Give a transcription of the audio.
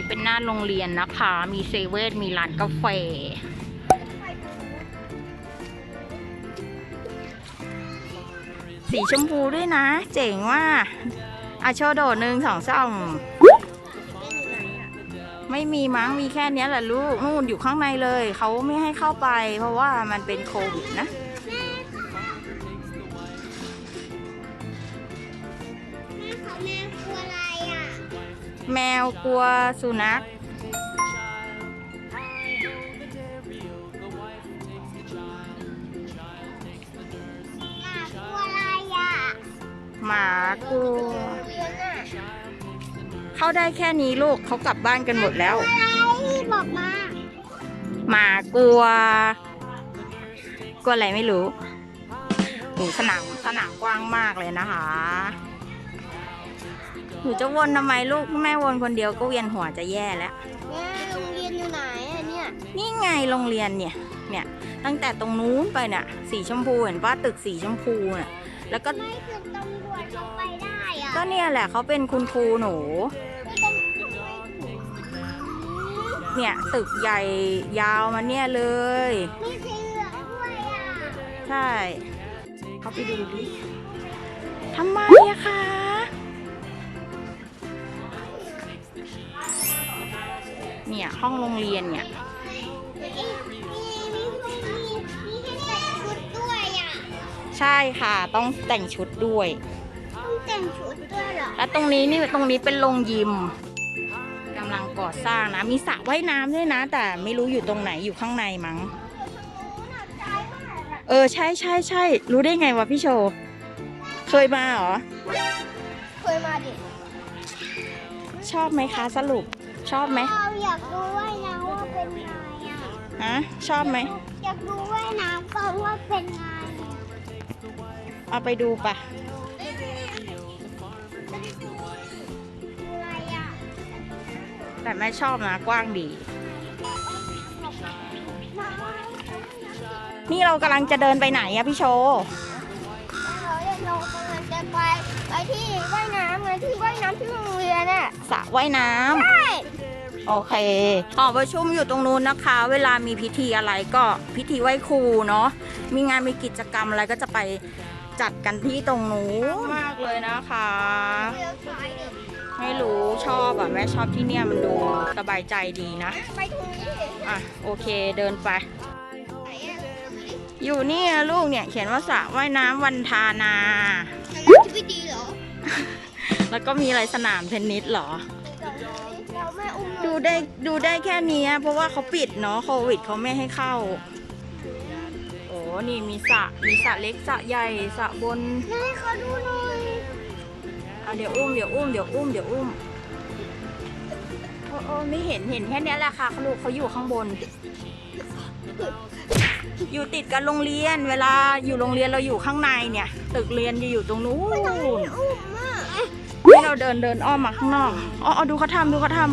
นี่เป็นหน้าโรงเรียนนะคะ มีเซเว่นมีร้านกาแฟ สีชมพูด้วยนะ เจ๋งว่าอาโชโดหนึ่งสองสามไม่มีมั้งมีแค่นี้แหละลูกนู่นอยู่ข้างในเลย เขาไม่ให้เข้าไป เพราะว่ามันเป็นโควิดนะ แมวกลัวสุนัขหมากลัวอะไรอะหมากลัวเรียนอะเข้าได้แค่นี้ลูกเขากลับบ้านกันหมดแล้วอะไรบอกมาหมากลัว กลัวอะไรไม่รู้หนูสนามสนามกว้างมากเลยนะคะ หนูจะวนทำไมลูกแม่วนคนเดียวก็เวียนหัวจะแย่แล้ว แม่โรงเรียนอยู่ไหนอะเนี่ยนี่ไงโรงเรียนเนี่ย เนี่ย ตั้งแต่ตรงนู้นไปเนี่ยสีชมพูเห็นป้าตึกสีชมพูน่ะ แล้วก็ไม่ถึงตำรวจลงไปได้อะก็เนี่ยแหละเขาเป็นคุณครูหนูไม่ต้องทำไมถึงเนี่ยตึกใหญ่ยาวมาเนี่ยเลย มีสีเหลืองด้วยอะใช่เขาไปดูดิทำไมอะคะ เนี่ยห้องโรงเรียนเนี่ยมีมีมีมีมีให้แต่งชุดด้วยอะใช่ค่ะ ต้องแต่งชุดด้วยต้องแต่งชุดด้วยเหรอแล้วตรงนี้นี่ตรงนี้เป็นโรงยิมกำลังก่อสร้างนะ มีสระว่ายน้ำด้วยนะ แต่ไม่รู้อยู่ตรงไหนอยู่ข้างในมั้งเออใช่ใช่ใช่รู้ได้ไงวะพี่โชว์เคยมาเหรอ เคยมาดิ ชอบไหมคะสรุป ชอบไหมเราอยากดูว่ายน้ำว่าเป็นไงอะฮะชอบไหม อยากดูว่ายน้ำก่อนว่าเป็นไงเอาไปดูปะอะไรอะแต่แม่ชอบนะกว้างดี นี่เรากำลังจะเดินไปไหนอะพี่โชว์เราเรียกเรากำลังจะไปไปที่ว่ายน้ำไงที่ว่ายน้ำที่โรงเรียน อะสระว่ายน้ำ ใช่ โอเคหอประชุมอยู่ตรงนู้นนะคะ เวลามีพิธีอะไรก็พิธีไหว้ครูเนาะ มีงานมีกิจกรรมอะไรก็จะไปจัดกันที่ตรงนู้นมากเลยนะคะเลี้ยวซ้ายดิไม่รู้ชอบอะแม่ชอบที่เนี่ยมันดูสบายใจดีนะ ไปตรงนี้ดิอะโอเคเดินไปไหนอะอยู่เนี่ยลูกเนี่ยเขียนว่าสระว่ายน้ำวันทานา ทำงานที่ไม่ดีเหรอ แล้วก็มีอะไรสนามเทนนิสเหรอเราไม่อุ้มดูได้ดูได้แค่เนี้ยเพราะว่าเขาปิดเนาะโควิดเขาไม่ให้เข้า โอ้นี่มีสระมีสระเล็กสระใหญ่สระบนนายขอดูหน่อยเอาเดี๋ยวอุ้มเดี๋ยวอุ้มเดี๋ยวอุ้มเดี๋ยวอุ้มโอ้โอ้ไม่เห็นเห็นแค่เนี้ยแหละค่ะเขาลูกเขาอยู่ข้างบน อยู่ติดกับโรงเรียน เวลาอยู่โรงเรียนเราอยู่ข้างในเนี่ย ตึกเรียนจะอยู่ตรงนู้น อุ้มอะให้ เราเดินเดินอ้อมมาข้างนอกอ๋ออ๋อดูเขาทำดูเขาทำ